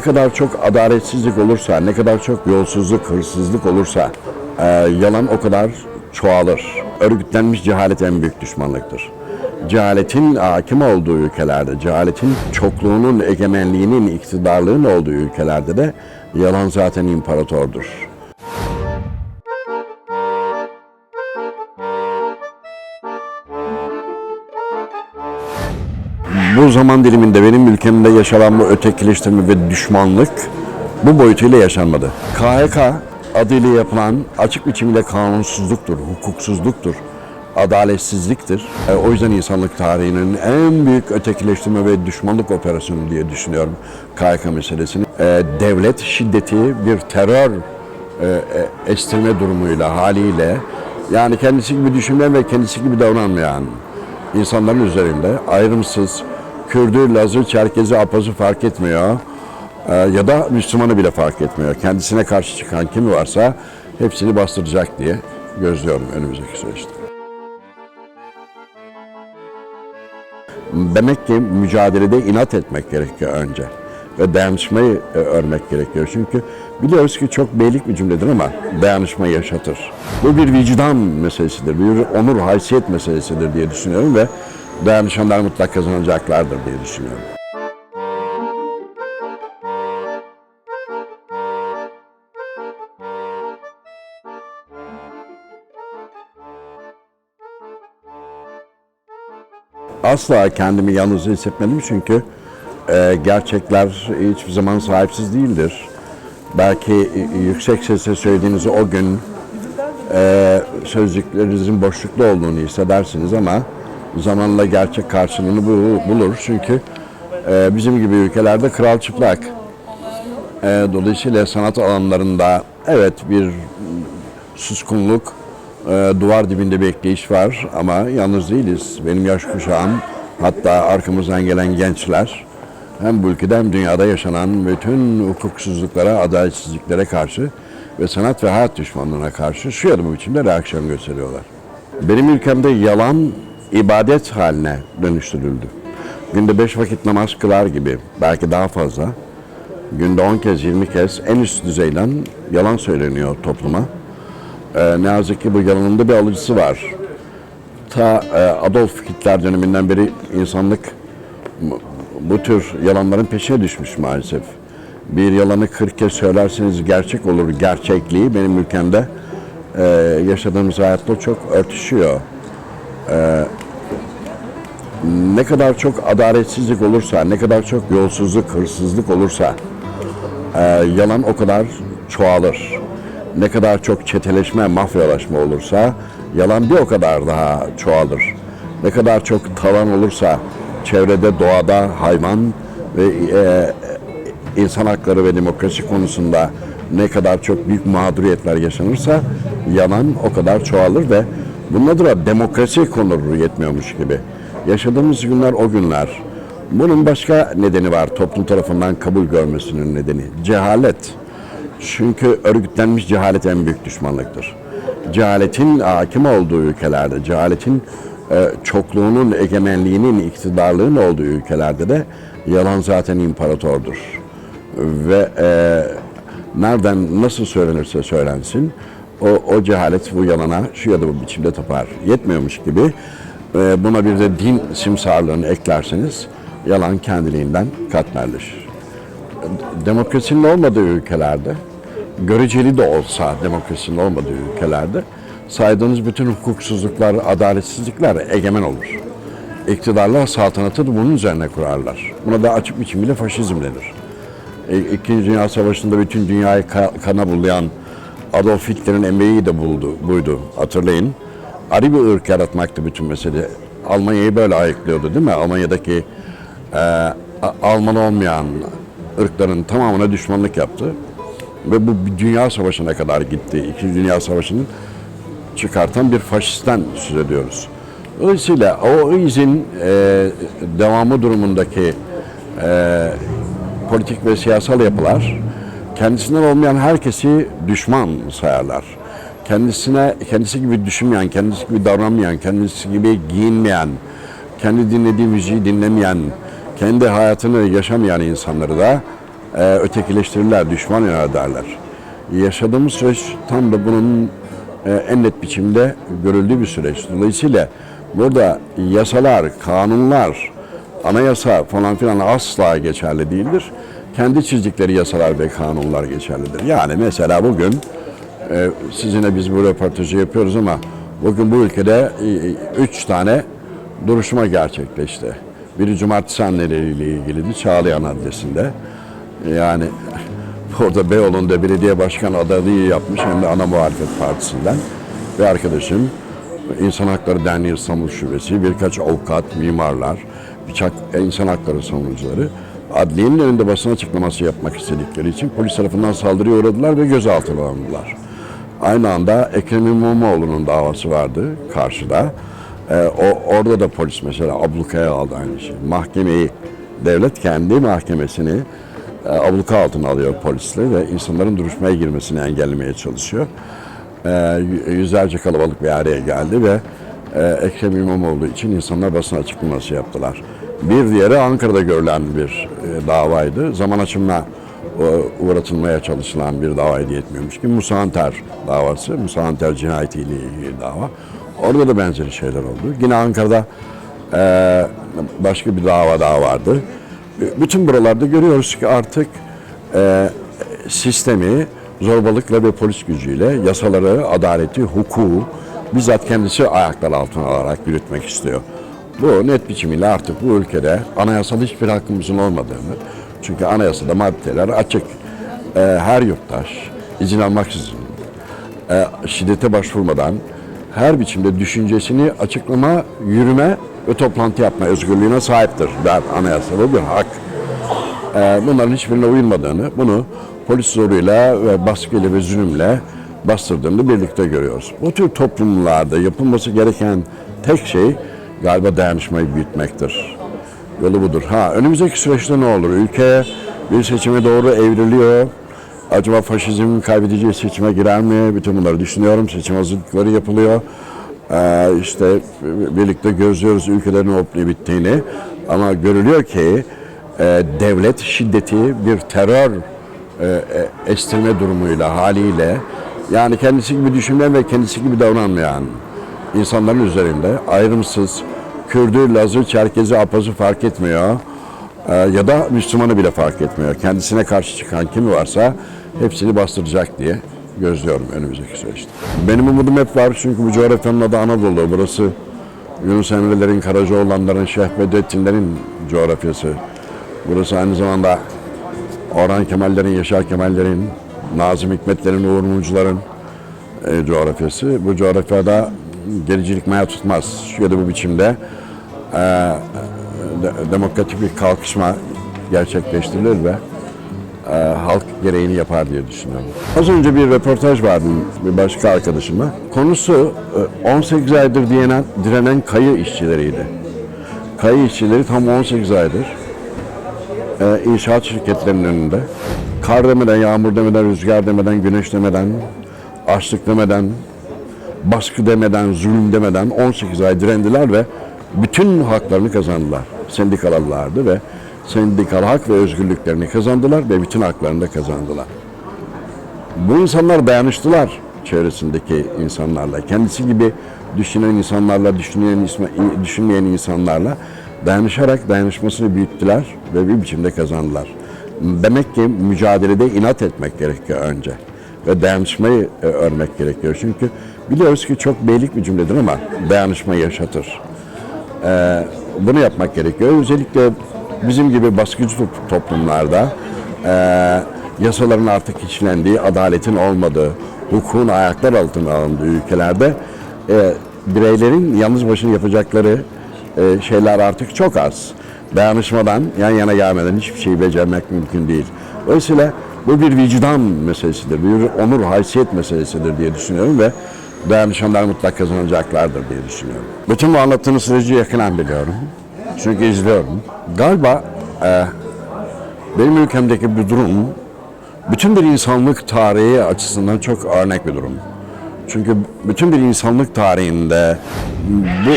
ne kadar çok adaletsizlik olursa, ne kadar çok yolsuzluk, hırsızlık olursa e, yalan o kadar çoğalır. Örgütlenmiş cehalet en büyük düşmanlıktır. Cehaletin hakim olduğu ülkelerde, cehaletin çokluğunun, egemenliğinin, iktidarlığın olduğu ülkelerde de yalan zaten imparatordur. Bu zaman diliminde benim ülkemde yaşanan bu ötekileştirme ve düşmanlık bu boyutuyla yaşanmadı. KHK adıyla yapılan açık biçimiyle kanunsuzluktur, hukuksuzluktur, adaletsizliktir. E, o yüzden insanlık tarihinin en büyük ötekileştirme ve düşmanlık operasyonu diye düşünüyorum KHK meselesini. E, devlet şiddeti bir terör e, e, estirme durumuyla, haliyle yani kendisi gibi düşünmeyen ve kendisi gibi davranmayan insanların üzerinde ayrımsız Kürdü, Lazı, Çerkezi, Apazı fark etmiyor. Ee, ya da Müslümanı bile fark etmiyor. Kendisine karşı çıkan kimi varsa hepsini bastıracak diye gözlüyorum önümüzdeki süreçte. Demek ki mücadelede inat etmek gerekiyor önce ve dayanışmayı e, örmek gerekiyor. Çünkü biliyoruz ki çok beylik bir cümledir ama dayanışma yaşatır. Bu bir vicdan meselesidir, bir onur, haysiyet meselesidir diye düşünüyorum ve dayanışanlar mutlak kazanacaklardır diye düşünüyorum. Asla kendimi yalnız hissetmedim çünkü e, gerçekler hiçbir zaman sahipsiz değildir. Belki yüksek sesle söylediğiniz o gün e, sözcüklerinizin boşlukta olduğunu hissedersiniz ama zamanla gerçek karşılığını bu- bulur. Çünkü e, bizim gibi ülkelerde kral çıplak. E, dolayısıyla sanat alanlarında evet bir suskunluk, e, duvar dibinde bekleyiş var ama yalnız değiliz. Benim yaş kuşağım, hatta arkamızdan gelen gençler hem bu ülkede hem dünyada yaşanan bütün hukuksuzluklara, adaletsizliklere karşı ve sanat ve hayat düşmanlığına karşı şu ya da bu biçimde reaksiyon gösteriyorlar. Benim ülkemde yalan ibadet haline dönüştürüldü. Günde beş vakit namaz kılar gibi, belki daha fazla, günde 10 kez 20 kez en üst düzeyden yalan söyleniyor topluma. Ee, ne yazık ki bu yalanın da bir alıcısı var. Ta e, Adolf Hitler döneminden beri insanlık bu- tür yalanların peşine düşmüş maalesef. Bir yalanı 40 kez söylerseniz gerçek olur. Gerçekliği benim ülkemde e, yaşadığımız hayatla çok örtüşüyor. E, ne kadar çok adaletsizlik olursa, ne kadar çok yolsuzluk, hırsızlık olursa e, yalan o kadar çoğalır. Ne kadar çok çeteleşme, mafyalaşma olursa yalan bir o kadar daha çoğalır. Ne kadar çok talan olursa çevrede, doğada, hayvan ve e, insan hakları ve demokrasi konusunda ne kadar çok büyük mağduriyetler yaşanırsa yalan o kadar çoğalır ve bunun adı da demokrasi konulur yetmiyormuş gibi. Yaşadığımız günler o günler. Bunun başka nedeni var toplum tarafından kabul görmesinin nedeni. Cehalet. Çünkü örgütlenmiş cehalet en büyük düşmanlıktır. Cehaletin hakim olduğu ülkelerde, cehaletin e, çokluğunun, egemenliğinin, iktidarlığın olduğu ülkelerde de yalan zaten imparatordur. Ve e, nereden nasıl söylenirse söylensin o, o cehalet bu yalana şu ya da bu biçimde tapar. Yetmiyormuş gibi e, buna bir de din simsarlığını eklerseniz yalan kendiliğinden katmerleşir demokrasinin olmadığı ülkelerde, göreceli de olsa demokrasinin olmadığı ülkelerde saydığınız bütün hukuksuzluklar, adaletsizlikler egemen olur. İktidarlar saltanatı da bunun üzerine kurarlar. Buna da açık biçimiyle faşizm denir. İkinci Dünya Savaşı'nda bütün dünyayı ka- kana bulayan Adolf Hitler'in emeği de buldu, buydu hatırlayın. Ari bir ırk yaratmaktı bütün mesele. Almanya'yı böyle ayıklıyordu değil mi? Almanya'daki e, Alman olmayan ırkların tamamına düşmanlık yaptı. Ve bu dünya savaşına kadar gitti. İkinci Dünya Savaşı'nın çıkartan bir faşistten söz ediyoruz. Dolayısıyla o izin e, devamı durumundaki e, politik ve siyasal yapılar kendisinden olmayan herkesi düşman sayarlar. Kendisine kendisi gibi düşünmeyen, kendisi gibi davranmayan, kendisi gibi giyinmeyen, kendi dinlediği müziği dinlemeyen, kendi hayatını yaşamayan insanları da e, ötekileştirirler, düşman ilan ederler. Yaşadığımız süreç tam da bunun e, en net biçimde görüldüğü bir süreç. Dolayısıyla burada yasalar, kanunlar, anayasa falan filan asla geçerli değildir. Kendi çizdikleri yasalar ve kanunlar geçerlidir. Yani mesela bugün e, sizinle biz bu röportajı yapıyoruz ama bugün bu ülkede e, üç tane duruşma gerçekleşti. Biri cumartesi anneleriyle ilgiliydi Çağlayan Adliyesi'nde. Yani orada Beyoğlu'nda belediye başkan adaylığı yapmış hem de ana muhalefet partisinden. Ve arkadaşım İnsan Hakları Derneği İstanbul Şubesi, birkaç avukat, mimarlar, birçok insan hakları savunucuları adliyenin önünde basın açıklaması yapmak istedikleri için polis tarafından saldırıya uğradılar ve gözaltına alındılar. Aynı anda Ekrem İmamoğlu'nun davası vardı karşıda. Ee, o, orada da polis mesela ablukaya aldı aynı şey. Mahkemeyi, devlet kendi mahkemesini e, abluka altına alıyor polisle ve insanların duruşmaya girmesini engellemeye çalışıyor. Ee, yüzlerce kalabalık bir araya geldi ve e, Ekrem İmamoğlu için insanlar basın açıklaması yaptılar. Bir diğeri Ankara'da görülen bir e, davaydı. Zaman açımına e, uğratılmaya çalışılan bir davaydı yetmiyormuş ki Musa Anter davası, Musa Anter cinayetiyle ilgili dava. Orada da benzeri şeyler oldu. Yine Ankara'da e, başka bir dava daha vardı. E, Bütün buralarda görüyoruz ki artık e, sistemi zorbalıkla ve polis gücüyle yasaları, adaleti, hukuku bizzat kendisi ayaklar altına alarak yürütmek istiyor. Bu net biçimiyle artık bu ülkede anayasal hiçbir hakkımızın olmadığını, çünkü anayasada maddeler açık. E, her yurttaş izin almaksızın, e, şiddete başvurmadan her biçimde düşüncesini açıklama, yürüme ve toplantı yapma özgürlüğüne sahiptir. Der anayasa bu bir hak. E, bunların hiçbirine uyulmadığını, bunu polis zoruyla ve baskıyla ve zulümle bastırdığını birlikte görüyoruz. Bu tür toplumlarda yapılması gereken tek şey galiba dayanışmayı büyütmektir. Yolu budur. Ha önümüzdeki süreçte ne olur? Ülke bir seçime doğru evriliyor. Acaba faşizm kaybedeceği seçime girer mi? Bütün bunları düşünüyorum. Seçim hazırlıkları yapılıyor. Ee, işte birlikte gözlüyoruz ülkelerin olup ne bittiğini. Ama görülüyor ki e, devlet şiddeti bir terör e, e, estirme durumuyla, haliyle yani kendisi gibi düşünmeyen ve kendisi gibi davranmayan insanların üzerinde ayrımsız Kürdü, Lazı, Çerkezi, Apazı fark etmiyor. Ee, ya da Müslümanı bile fark etmiyor. Kendisine karşı çıkan kimi varsa hepsini bastıracak diye gözlüyorum önümüzdeki süreçte. Benim umudum hep var çünkü bu coğrafyanın adı Anadolu. Burası Yunus Emre'lerin, Karacaoğlanların, Şeyh Bedrettinlerin coğrafyası. Burası aynı zamanda Orhan Kemallerin, Yaşar Kemallerin, Nazım Hikmetlerin, Uğur Mumcuların e, coğrafyası. Bu coğrafyada gericilik maya tutmaz. Ya da bu biçimde e, de- demokratik bir kalkışma gerçekleştirilir ve e, halk gereğini yapar diye düşünüyorum. Az önce bir röportaj vardı bir başka arkadaşıma. Konusu e, 18 aydır direnen, direnen kayı işçileriydi. Kayı işçileri tam 18 aydır e, inşaat şirketlerinin önünde. Kar demeden, yağmur demeden, rüzgar demeden, güneş demeden, açlık demeden, baskı demeden, zulüm demeden 18 ay direndiler ve bütün haklarını kazandılar. Sendikalılardı ve sendikal hak ve özgürlüklerini kazandılar ve bütün haklarını da kazandılar. Bu insanlar dayanıştılar çevresindeki insanlarla. Kendisi gibi düşünen insanlarla, düşünmeyen, isme- düşünmeyen insanlarla dayanışarak dayanışmasını büyüttüler ve bir biçimde kazandılar. Demek ki mücadelede inat etmek gerekiyor önce ve dayanışmayı e, örmek gerekiyor. Çünkü biliyoruz ki çok beylik bir cümledir ama dayanışma yaşatır. Ee, bunu yapmak gerekiyor. Özellikle bizim gibi baskıcı top- toplumlarda e, yasaların artık işlendiği, adaletin olmadığı, hukukun ayaklar altına alındığı ülkelerde e, bireylerin yalnız başına yapacakları e, şeyler artık çok az. Dayanışmadan, yan yana gelmeden hiçbir şeyi becermek mümkün değil. Dolayısıyla bu bir vicdan meselesidir, bir onur, haysiyet meselesidir diye düşünüyorum ve dayanışanlar mutlak kazanacaklardır diye düşünüyorum. Bütün bu anlattığınız süreci yakından biliyorum. Çünkü izliyorum. Galiba e, benim ülkemdeki bir durum bütün bir insanlık tarihi açısından çok örnek bir durum. Çünkü bütün bir insanlık tarihinde bu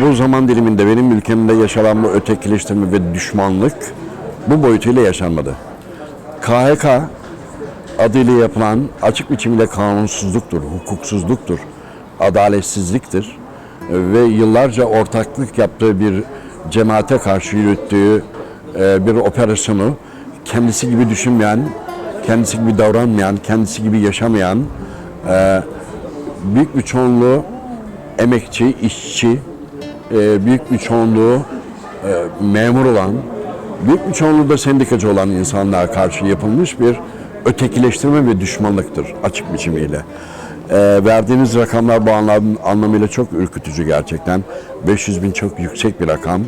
bu zaman diliminde benim ülkemde yaşanan bu ötekileştirme ve düşmanlık bu boyutuyla yaşanmadı. KHK adıyla yapılan açık biçimiyle kanunsuzluktur, hukuksuzluktur, adaletsizliktir ve yıllarca ortaklık yaptığı bir cemaate karşı yürüttüğü e, bir operasyonu kendisi gibi düşünmeyen, kendisi gibi davranmayan, kendisi gibi yaşamayan e, büyük bir çoğunluğu emekçi, işçi, e, büyük bir çoğunluğu memur olan, büyük bir çoğunluğu da sendikacı olan insanlığa karşı yapılmış bir ötekileştirme ve düşmanlıktır açık biçimiyle. E, verdiğiniz rakamlar bu anlam, anlamıyla çok ürkütücü gerçekten. 500 bin çok yüksek bir rakam.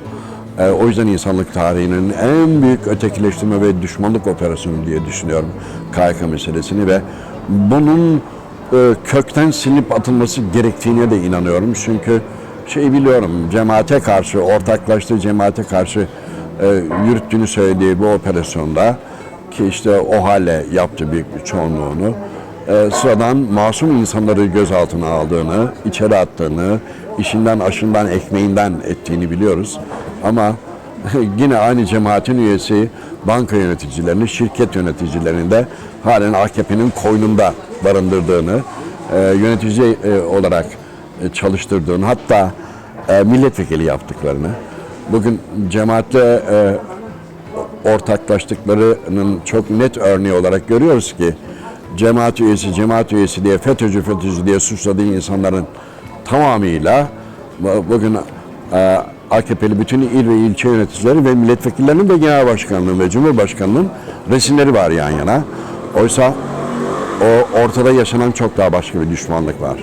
E, o yüzden insanlık tarihinin en büyük ötekileştirme ve düşmanlık operasyonu diye düşünüyorum KYK meselesini ve bunun e, kökten silinip atılması gerektiğine de inanıyorum. Çünkü şey biliyorum cemaate karşı, ortaklaştığı cemaate karşı e, yürüttüğünü söylediği bu operasyonda ki işte o hale yaptı büyük bir çoğunluğunu e, sıradan masum insanları gözaltına aldığını, içeri attığını, işinden, aşından, ekmeğinden ettiğini biliyoruz. Ama yine aynı cemaatin üyesi banka yöneticilerini, şirket yöneticilerini de halen AKP'nin koynunda barındırdığını, e, yönetici e, olarak e, çalıştırdığını, hatta e, milletvekili yaptıklarını, bugün cemaatle e, ortaklaştıklarının çok net örneği olarak görüyoruz ki cemaat üyesi, cemaat üyesi diye FETÖ'cü, FETÖ'cü diye suçladığı insanların tamamıyla bu- bugün e, AKP'li bütün il ve ilçe yöneticileri ve milletvekillerinin ve genel başkanlığın ve cumhurbaşkanlığının resimleri var yan yana. Oysa o ortada yaşanan çok daha başka bir düşmanlık var.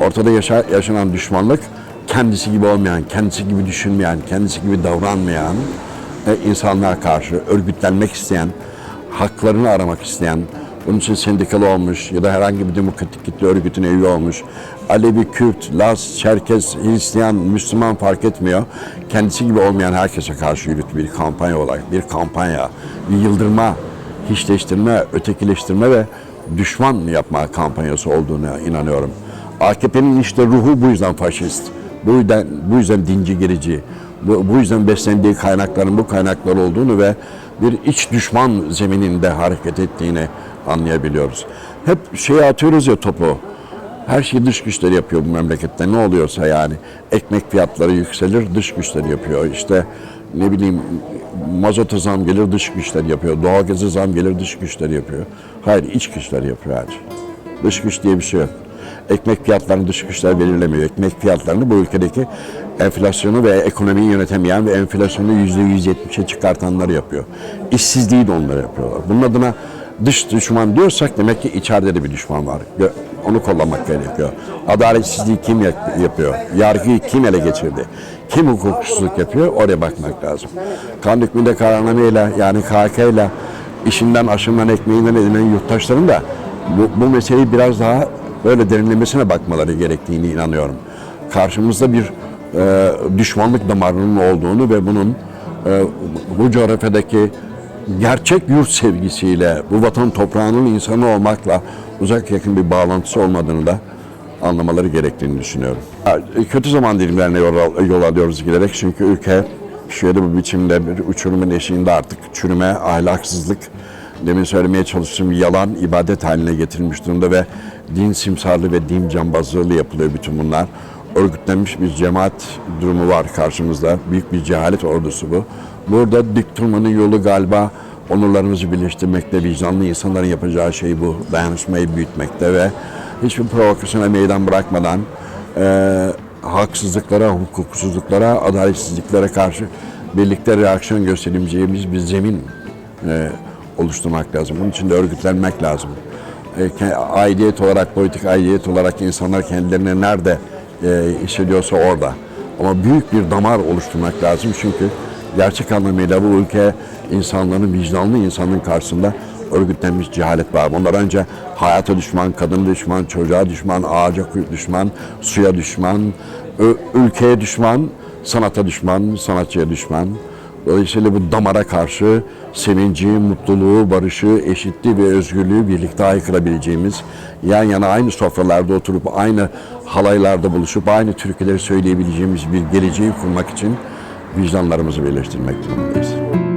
Ortada yaşa- yaşanan düşmanlık kendisi gibi olmayan, kendisi gibi düşünmeyen, kendisi gibi davranmayan e, insanlığa karşı örgütlenmek isteyen, haklarını aramak isteyen, bunun için sendikalı olmuş ya da herhangi bir demokratik kitle örgütüne üye olmuş, Alevi, Kürt, Laz, Çerkez, Hristiyan, Müslüman fark etmiyor. Kendisi gibi olmayan herkese karşı yürüttüğü bir kampanya olarak, bir kampanya, bir yıldırma, hiçleştirme, ötekileştirme ve düşman yapma kampanyası olduğuna inanıyorum. AKP'nin işte ruhu bu yüzden faşist. Bu yüzden, bu yüzden dinci gerici. Bu, bu yüzden beslendiği kaynakların bu kaynaklar olduğunu ve bir iç düşman zemininde hareket ettiğini anlayabiliyoruz. Hep şeye atıyoruz ya topu. Her şeyi dış güçler yapıyor bu memlekette ne oluyorsa yani. Ekmek fiyatları yükselir dış güçler yapıyor. İşte ne bileyim mazota zam gelir dış güçler yapıyor. Doğalgaza zam gelir dış güçler yapıyor. Hayır iç güçler yapıyor her şey. Dış güç diye bir şey yok. Ekmek fiyatlarını dış güçler belirlemiyor. Ekmek fiyatlarını bu ülkedeki enflasyonu ve ekonomiyi yönetemeyen ve enflasyonu yüzde yüz yetmişe çıkartanlar yapıyor. İşsizliği de onlar yapıyorlar. Bunun adına dış düşman diyorsak demek ki içeride de bir düşman var. Onu kollamak gerekiyor. Adaletsizliği kim yap- yapıyor? Yargıyı kim ele geçirdi? Kim hukuksuzluk yapıyor? Oraya bakmak lazım. Kan hükmünde kararnameyle yani KHK ile işinden, aşından, ekmeğinden edinen yurttaşların da bu, bu meseleyi biraz daha böyle derinlemesine bakmaları gerektiğini inanıyorum. Karşımızda bir e, düşmanlık damarının olduğunu ve bunun e, bu coğrafyadaki gerçek yurt sevgisiyle, bu vatan toprağının insanı olmakla uzak yakın bir bağlantısı olmadığını da anlamaları gerektiğini düşünüyorum. Kötü zaman dilimlerine yol, yol alıyoruz giderek çünkü ülke şöyle bu biçimde bir uçurumun eşiğinde artık çürüme, ahlaksızlık, demin söylemeye çalıştığım bir yalan ibadet haline getirilmiş durumda ve din simsarlığı ve din cambazlığı yapılıyor bütün bunlar. Örgütlenmiş bir cemaat durumu var karşımızda. Büyük bir cehalet ordusu bu. Burada dik durmanın yolu galiba onurlarımızı birleştirmekte, vicdanlı insanların yapacağı şey bu. Dayanışmayı büyütmekte ve hiçbir provokasyona meydan bırakmadan e, haksızlıklara, hukuksuzluklara, adaletsizliklere karşı birlikte reaksiyon göstereceğimiz bir zemin e, oluşturmak lazım. Bunun için de örgütlenmek lazım. E, aidiyet olarak, politik aidiyet olarak insanlar kendilerini nerede e, hissediyorsa orada. Ama büyük bir damar oluşturmak lazım çünkü gerçek anlamıyla bu ülke insanların, vicdanlı insanın karşısında örgütlenmiş cehalet var. Bunlar önce hayata düşman, kadın düşman, çocuğa düşman, ağaca düşman, suya düşman, ülkeye düşman, sanata düşman, sanatçıya düşman. Dolayısıyla bu damara karşı sevinci, mutluluğu, barışı, eşitliği ve özgürlüğü birlikte haykırabileceğimiz, yan yana aynı sofralarda oturup aynı halaylarda buluşup aynı türküleri söyleyebileceğimiz bir geleceği kurmak için vicdanlarımızı birleştirmek durumundayız.